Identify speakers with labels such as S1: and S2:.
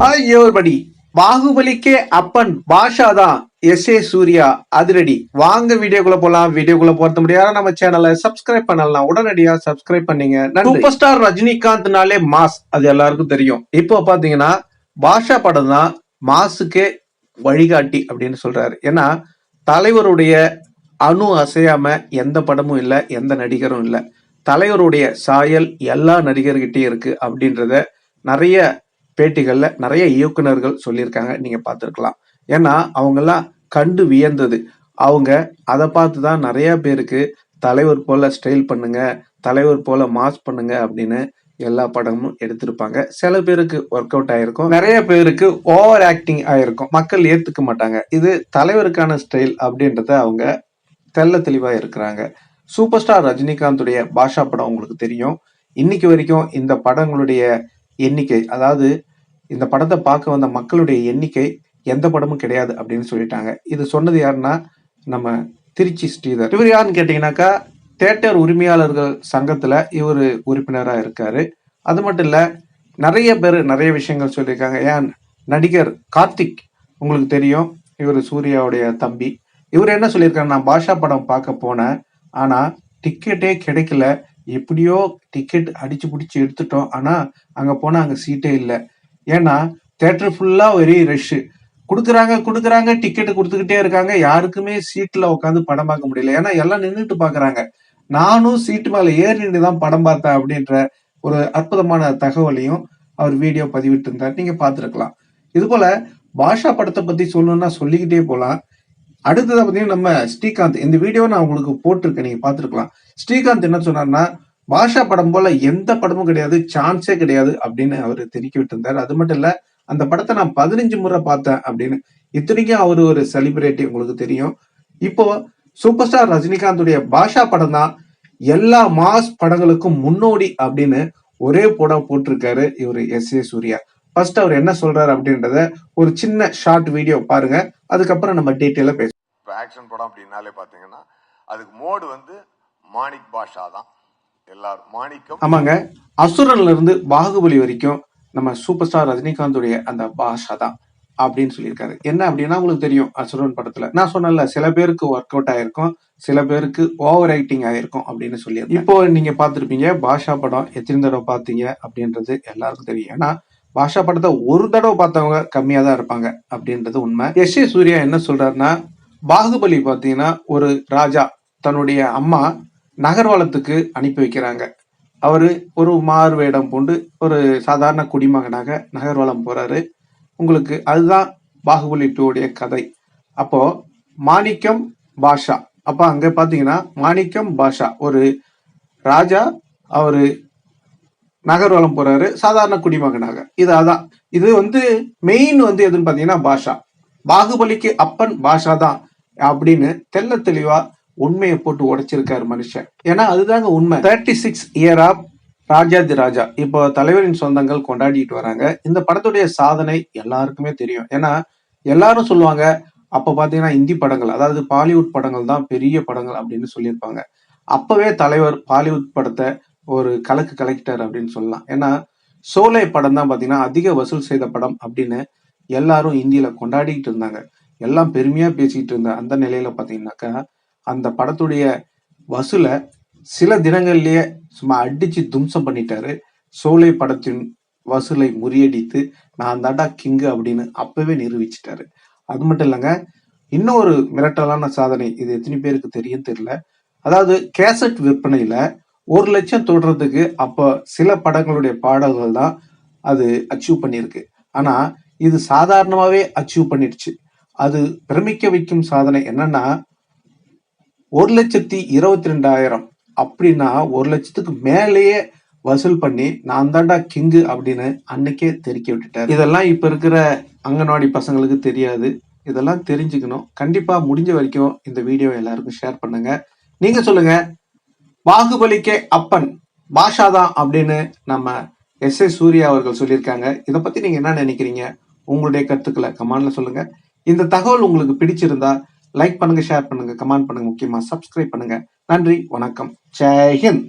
S1: Hi பாகுபலிக்கே அப்பன் பாஷா தான் S A Surya அதிரடி. வாங்க வீடியோக்குள்ள போலாம். வீடியோக்குள்ள போறது முடியாது நம்ம சேனலை சப்ஸ்கிரைப் பண்ணலாம் உடனடியா சப்ஸ்கிரைப் பண்ணீங்க. சூப்பர் ஸ்டார் ரஜினிகாந்த்னாலே மாஸ். அது எல்லாருக்கும் தெரியும். இப்போ பாத்தீங்கன்னா பாஷா படம் தான் மாசுக்கே வழிகாட்டி அப்படின்னு சொல்றாரு. ஏன்னா தலைவருடைய அணு அசையாம எந்த படமும் இல்லை எந்த நடிகரும் இல்லை. தலைவருடைய சாயல் எல்லா நடிகர்கிட்டயும் இருக்கு அப்படின்றத நிறைய பேட்டிகளில் நிறைய இயக்குனர்கள் சொல்லியிருக்காங்க. நீங்கள் பார்த்துருக்கலாம். ஏன்னா அவங்கெல்லாம் கண்டு வியந்தது. அவங்க அதை பார்த்து தான் நிறைய பேருக்கு தலைவர் போல ஸ்டைல் பண்ணுங்க தலைவர் போல மாஸ் பண்ணுங்க அப்படின்னு எல்லா படமும் எடுத்திருப்பாங்க. சில பேருக்கு ஒர்க் அவுட் ஆயிருக்கும். நிறைய பேருக்கு ஓவர் ஆக்டிங் ஆயிருக்கும். மக்கள் ஏத்துக்க மாட்டாங்க. இது தலைவருக்கான ஸ்டைல் அப்படின்றத அவங்க தெள்ள தெளிவா இருக்கிறாங்க. சூப்பர் ஸ்டார் ரஜினிகாந்துடைய பாஷா படம் உங்களுக்கு தெரியும். இன்னைக்கு வரைக்கும் இந்த படங்களுடைய எண்ணிக்கை அதாவது இந்த படத்தை பார்க்க வந்த மக்களுடைய எண்ணிக்கை எந்த படமும் கிடையாது அப்படின்னு சொல்லிட்டாங்க. இது சொன்னது யாருன்னா நம்ம திருச்சி ஸ்ரீதர். இவர் யாருன்னு கேட்டீங்கன்னாக்கா தேட்டர் உரிமையாளர்கள் சங்கத்துல இவர் உறுப்பினரா இருக்காரு. அது மட்டும் இல்ல நிறைய பேர் நிறைய விஷயங்கள் சொல்லியிருக்காங்க. ஏன் நடிகர் கார்த்திக் உங்களுக்கு தெரியும் இவர் சூர்யாவுடைய தம்பி. இவர் என்ன சொல்லியிருக்காரு நான் பாஷா படம் பார்க்க போனேன் ஆனா டிக்கெட்டே கிடைக்கல. எப்படியோ டிக்கெட் அடிச்சு பிடிச்சி எடுத்துட்டோம். ஆனா அங்க போனா அங்க சீட்டே இல்லை. ஏன்னா தேட்டர் ஃபுல்லா ஒரே ரஷ்ஷு கொடுக்குறாங்க கொடுக்குறாங்க டிக்கெட்டு கொடுத்துக்கிட்டே இருக்காங்க. யாருக்குமே சீட்ல உட்காந்து படம் பார்க்க முடியல. ஏன்னா எல்லாம் நின்றுட்டு பாக்குறாங்க. நானும் சீட்டு மேல ஏறி நின்று தான் படம் பார்த்தேன் அப்படின்ற ஒரு அற்புதமான தகவலையும் அவர் வீடியோ பதிவிட்டு இருந்தார் நீங்க பார்த்துருக்கலாம். இது போல பாஷா படத்தை பத்தி சொல்லணும்னா சொல்லிக்கிட்டே போலாம். அடுத்ததை பார்த்தீங்கன்னா நம்ம ஸ்ரீகாந்த். இந்த வீடியோ நான் உங்களுக்கு போட்டிருக்கேன். நீங்க பார்த்துருக்கலாம். ஸ்ரீகாந்த் என்ன சொன்னார்னா பாஷா படம் போல எந்த படமும் கிடையாது சான்ஸே கிடையாது அப்படின்னு அவர் தெரிவிக்க விட்டிருந்தார் அது மட்டும் இல்ல அந்த படத்தை நான் பதினஞ்சு முறை பார்த்தேன் அப்படின்னு. இத்தனைக்கும் அவர் ஒரு செலிபிரிட்டி உங்களுக்கு தெரியும். இப்போ சூப்பர் ஸ்டார் ரஜினிகாந்துடைய பாஷா படம் தான் எல்லா மாஸ் படங்களுக்கும் முன்னோடி அப்படின்னு ஒரே படம் போட்டிருக்காரு இவர் எஸ் ஏ சூர்யா. ஃபர்ஸ்ட் அவர் என்ன சொல்றாரு அப்படின்றத ஒரு சின்ன ஷார்ட் வீடியோ பாருங்க. அதுக்கப்புறம் நம்ம டீட்டெயிலாக
S2: பேசுவோம் ஆக்ஷன் படம் அப்படின்னாலே பார்த்தீங்கன்னா அதுக்கு மோடு வந்து மாணிக் பாஷா தான். எல்லாரும் மாணிக்கம்.
S1: ஆமாங்க. அசுரன்ல இருந்து பாகுபலி வரைக்கும் நம்ம சூப்பர் ஸ்டார் ரஜினிகாந்துடைய அந்த பாஷா தான் அப்படின்னு சொல்லியிருக்காரு. என்ன அப்படின்னா உங்களுக்கு தெரியும் அசுரன் படத்துல. நான் சொன்னேன்ல சில பேருக்கு ஒர்க் அவுட் ஆயிருக்கும் சில பேருக்கு ஓவர் ஆக்டிங் ஆயிருக்கும் அப்படின்னு சொல்லி இப்போ நீங்க பார்த்துருப்பீங்க பாஷா படம் எத்தனை தடவை பார்த்தீங்க அப்படின்றது எல்லாருக்கும் தெரியும். ஏன்னா பாஷா படத்தை ஒரு தடவை பார்த்தவங்க கம்மியா தான் இருப்பாங்க அப்படின்றது உண்மை. எஸ் ஏ சூர்யா என்ன சொல்றாருன்னா பாகுபலி பார்த்தீங்கன்னா ஒரு ராஜா தன்னுடைய அம்மா நகர்வலத்துக்கு அனுப்பி வைக்கிறாங்க. அவர் ஒரு மாறு வேடம் பூண்டு ஒரு சாதாரண குடிமகனாக நகர்வலம் போறாரு. உங்களுக்கு அதுதான் பாகுபலி டூடைய கதை. அப்போ மாணிக்கம் பாஷா. அப்போ அங்க பாத்தீங்கன்னா மாணிக்கம் பாஷா. ஒரு ராஜா அவரு நகர்வலம் போறாரு சாதாரண குடிமகனாக. இது அதான். இது வந்து மெயின் வந்து எதுன்னு பாத்தீங்கன்னா பாஷா. பாகுபலிக்கு அப்பன் பாஷா தான் அப்படின்னு தெல்ல தெளிவா உண்மையை போட்டு உடைச்சிருக்காரு மனுஷன். ஏன்னா அதுதாங்க உண்மை. தேர்ட்டி சிக்ஸ் இயர் ஆஃப் ராஜாதி ராஜா. இப்போ தலைவரின் சொந்தங்கள் கொண்டாடிட்டு வராங்க. இந்த படத்துடைய சாதனை எல்லாருக்குமே தெரியும். ஏன்னா எல்லாரும் சொல்லுவாங்க அப்ப பாத்தீங்கன்னா இந்தி படங்கள் அதாவது பாலிவுட் படங்கள் தான் பெரிய படங்கள் அப்படின்னு சொல்லியிருப்பாங்க. அப்பவே தலைவர் பாலிவுட் படத்தை ஒரு கலக்கு கலெக்டர் அப்படின்னு சொல்லலாம். ஏன்னா சோலை படம் தான் பாத்தீங்கன்னா அதிக வசூல் செய்த படம் அப்படின்னு எல்லாரும் இந்தியில கொண்டாடிட்டு இருந்தாங்க. எல்லாம் பெருமையா பேசிட்டு இருந்த அந்த நிலையில பாத்தீங்கன்னாக்கா அந்த படத்துடைய வசூலை சில தினங்கள்லயே சும்மா அடிச்சு தும்சம் பண்ணிட்டாரு. சோலை படத்தின் வசூலை முறியடித்து நான் தாண்டா கிங்கு அப்படின்னு அப்பவே நிரூபிச்சிட்டாரு. அது மட்டும் இல்லைங்க இன்னும் ஒரு மிரட்டலான சாதனை இது எத்தனை பேருக்கு தெரியும் தெரியல. அதாவது கேசட் விற்பனையில ஒரு லட்சம் தொடுறதுக்கு அப்போ சில படங்களுடைய பாடல்கள் தான் அது அச்சீவ் பண்ணியிருக்கு. ஆனா இது சாதாரணமாவே அச்சீவ் பண்ணிடுச்சு. அது பிரமிக்க வைக்கும் சாதனை என்னன்னா ஒரு லட்சத்தி இருபத்தி ரெண்டாயிரம் அப்படின்னா ஒரு லட்சத்துக்கு மேலேயே வசூல் பண்ணி நான் தாண்டா கிங்கு அப்படின்னு அன்னைக்கே தெரிக்க விட்டுட்டார். இதெல்லாம் இப்ப இருக்கிற அங்கன்வாடி பசங்களுக்கு தெரியாது. இதெல்லாம் தெரிஞ்சுக்கணும். கண்டிப்பா முடிஞ்ச வரைக்கும் இந்த வீடியோ எல்லாருக்கும் ஷேர் பண்ணுங்க. நீங்க சொல்லுங்க பாகுபலிக்கே அப்பன் பாஷா தான் அப்படின்னு நம்ம எஸ் ஏ சூர்யா அவர்கள் சொல்லியிருக்காங்க. இதை பத்தி நீங்க என்ன நினைக்கிறீங்க? உங்களுடைய கருத்துக்களை கமான்ல சொல்லுங்க. இந்த தகவல் உங்களுக்கு பிடிச்சிருந்தா லைக் பண்ணுங்க ஷேர் பண்ணுங்க கமெண்ட் பண்ணுங்க முக்கியமா சப்ஸ்கிரைப் பண்ணுங்க. நன்றி வணக்கம். ஜெய் ஹிந்த்.